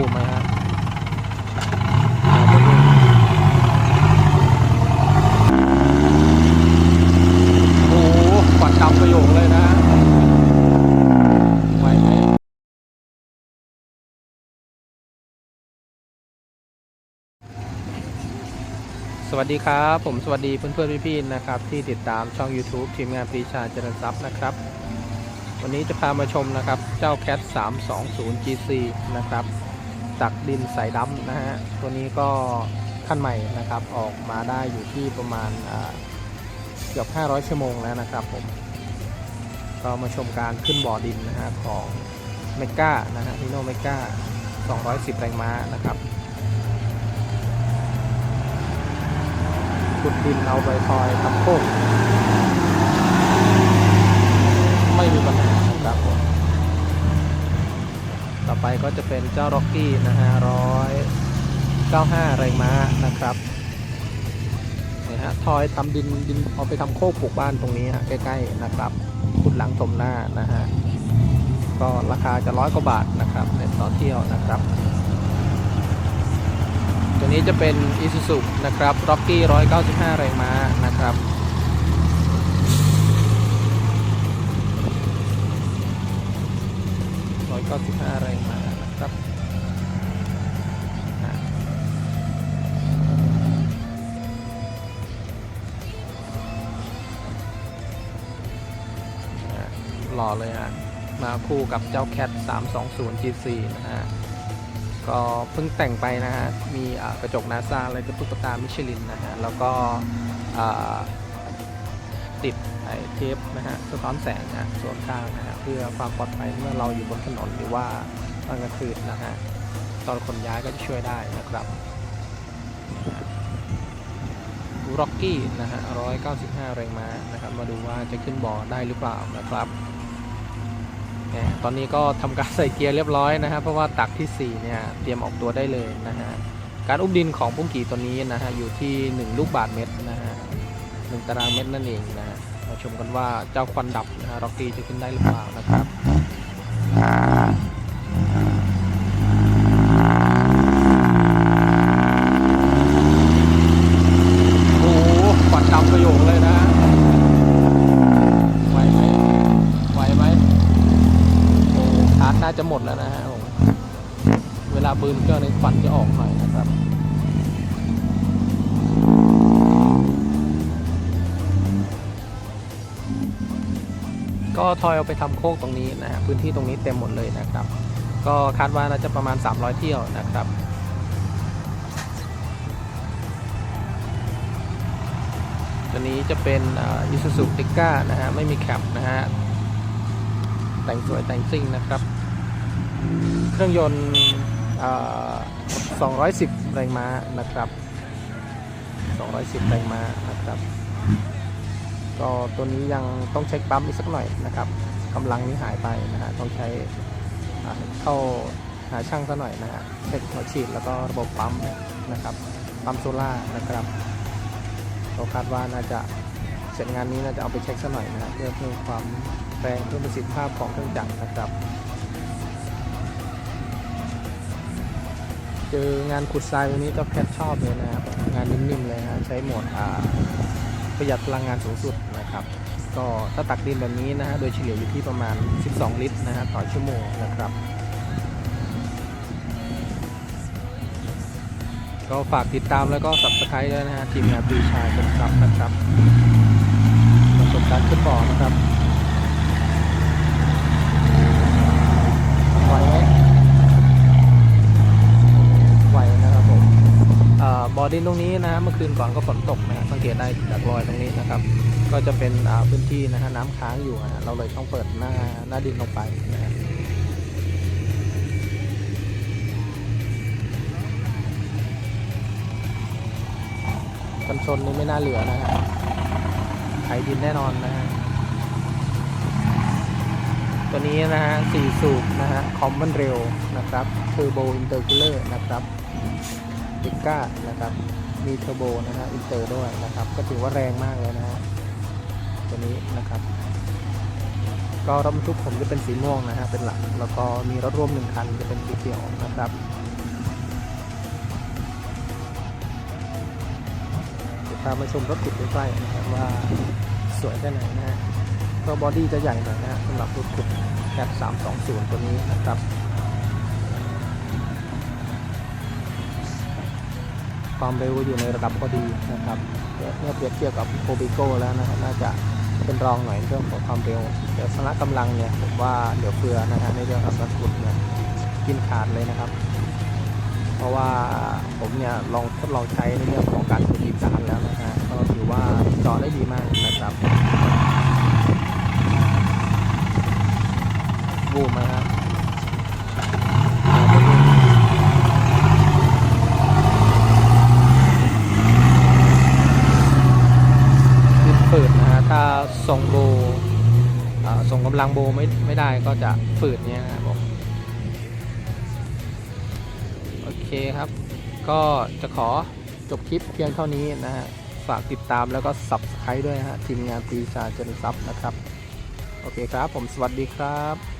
บูมไหมฮะโอ้โหควันดำประโยงเลยนะสวัสดีครับ ผมสวัสดีเพื่อนๆพี่ๆนะครับ ที่ติดตามช่อง YouTube ทีมงานปรีชาเจริญทรัพย์นะครับ วันนี้จะพามาชมนะครับ เจ้า Cat 320 GC นะครับ ตักดินใส่ดำนะฮะ ตัวนี้ก็ขั้นใหม่นะครับออกมาได้อยู่ที่ประมาณเกือบ 500 ชั่วโมงแล้วนะครับผม ก็มาชมการขึ้นบ่อดินนะฮะของเมก้านะฮะฮิโนเมก้า210 แรงม้านะครับขุดดินเอาไปทอยทำโคก ไปก็จะเป็นเจ้าร็อกกี้นะฮะร้อยเก้าห้าแรงม้านะครับเนี่ยฮะทอยทำดินดินเอาไปทำโคกปลูกบ้านตรงนี้ฮะใกล้ๆนะครับขุดหลังถมหน้านะฮะก็ราคาจะร้อยกว่าบาทนะครับในต่อเที่ยวนะครับตัวนี้จะเป็น Isuzu นะครับ Rocky 195 แรงม้านะครับ 195 แรง ล่อเลยฮะมาคู่กับเจ้า Cat 320 GC นะฮะ ก็เพิ่งแต่งไปนะฮะ มีกระจกนาซาอะไรกระตุกกตามิชลินนะฮะ แล้วก็ติดไอเทปนะฮะสะท้อนแสงนะฮะส่วนข้างนะฮะ เพื่อความปลอดภัยเมื่อเราอยู่บนถนนหรือว่าตอนกลางคืนนะฮะ ตอนขนย้ายก็จะช่วยได้นะครับร็อกกี้นะฮะ 195 แรงม้านะครับ มาดูว่าจะขึ้นบ่อได้หรือเปล่านะครับ ตอนนี้ก็ทำการใส่เกียร์เรียบร้อยนะฮะเพราะว่าตักที่ 4 เนี่ยเตรียมออกตัวได้เลยนะฮะการอุ้มดินของพุ่งกีตัวนี้นะฮะอยู่ที่ 1 ลูกบาทเมตรนะฮะหนึ่งตารางเมตรนั่นเองนะฮะมาชมกันว่าเจ้าควันดับนะฮะร็อกกี้จะขึ้นได้หรือเปล่านะครับโอ้โหควันดำประโยงเลยนะไหวไหมไหวไหม โอ้ชา ร์จน่าจะหมดแล้วนะฮะผมเวลาบืนเครื่องในควันจะออกหน่อยนะครับก็ทอยเอาไปทำโคกตรงนี้นะฮะพื้นที่ตรงนี้เต็มหมดเลยนะครับ ก็คาดว่าน่าจะประมาณ 300 เที่ยวนะครับ ตัวนี้จะเป็นอิซูซูติก้านะฮะไม่มีแคปนะฮะแต่งสวยแต่งซิ่งนะครับ เครื่องยนต์อ่า210 แรงม้านะครับ 210 แรงม้านะครับ ก็ตัวนี้ยังต้องเช็คปั๊มอีกสักหน่อยนะครับกำลังนี้หายไปนะฮะต้องใช้เข้าหาช่างซะหน่อยนะฮะเช็คหัวฉีดแล้วก็ระบบปั๊มนะครับปั๊มโซล่านะครับเราคาดว่าน่าจะเสร็จงานนี้น่าจะเอาไปเช็คซะหน่อยนะฮะเพื่อเพิ่มความแรงเพิ่มประสิทธิภาพของเครื่องจักรนะครับ เจองานขุดทรายวันนี้ก็แพทชอบเลยนะครับงานนิ่มๆเลยนะใช้โหมดประหยัดพลังงานสูงสุดนะครับ ก็ถ้าตักดินแบบนี้นะฮะโดยเฉลี่ยอยู่ที่ประมาณ 12 ลิตรนะฮะต่อชั่วโมงนะครับก็ฝากติดตามแล้วก็ subscribe ด้วยนะฮะทีมงานปีชาเป็นซับนะครับประสบการณ์ขึ้นบ่อนะครับ ดินตรงนี้นะฮะเมื่อคืนก่อนก็ฝนตกนะฮะสังเกตได้จากรอยตรงนี้นะครับ ก็จะเป็นอ่าพื้นที่นะฮะน้ำค้างอยู่ฮะเราเลยต้องเปิดหน้าหน้าดินลงไปนะฮะกันชนนี่ไม่น่าเหลือนะฮะไถดินแน่นอนนะฮะตัวนี้นะฮะสี่สูบนะฮะคอมมันเร็วนะครับเทอร์โบอินเตอร์คูลเลอร์นะครับ ติก้านะครับ มีเทอร์โบนะฮะอินเตอร์ด้วยนะครับ ก็ถือว่าแรงมากเลยนะฮะตัวนี้นะครับ ก็รถบรรทุกผมจะเป็นสีม่วงนะฮะเป็นหลัก แล้วก็มีรถร่วมหนึ่งคันจะเป็นสีเขียวนะครับพามาชมรถขุดใกล้ๆนะครับว่าสวยแค่ไหนนะฮะก็บอดี้จะใหญ่หน่อยนะฮะสำหรับรถขุดแคป320 ตัวนี้นะครับ ความเร็วอยู่ในระดับพอดีนะครับเมื่อเปรียบเทียบกับโคบิโก้แล้วนะครับน่าจะเป็นรองหน่อยเรื่องของความเร็วแต่สนะกำลังเนี่ยผมว่าเหลือเฟือนะฮะในเรื่องของรถขุดเนี่ยกินขาดเลยนะครับ เพราะว่าผมเนี่ยลองทดลองใช้ในเรื่องของการขุดดินสารแล้วนะฮะก็ถือว่าเจาะได้ดีมากนะครับมนะครับดิน ฝืดนะฮะถ้าส่งโบส่งกำลังโบไม่ไม่ได้ก็จะฝืดเนี่ยนะครับผมโอเคครับ ก็จะขอจบคลิปเพียงเท่านี้นะฮะฝากติดตามแล้วก็ Subscribe ด้วยฮะทีมงานปีชาเจริญทรัพย์นะครับ โอเคครับ ผมสวัสดีครับ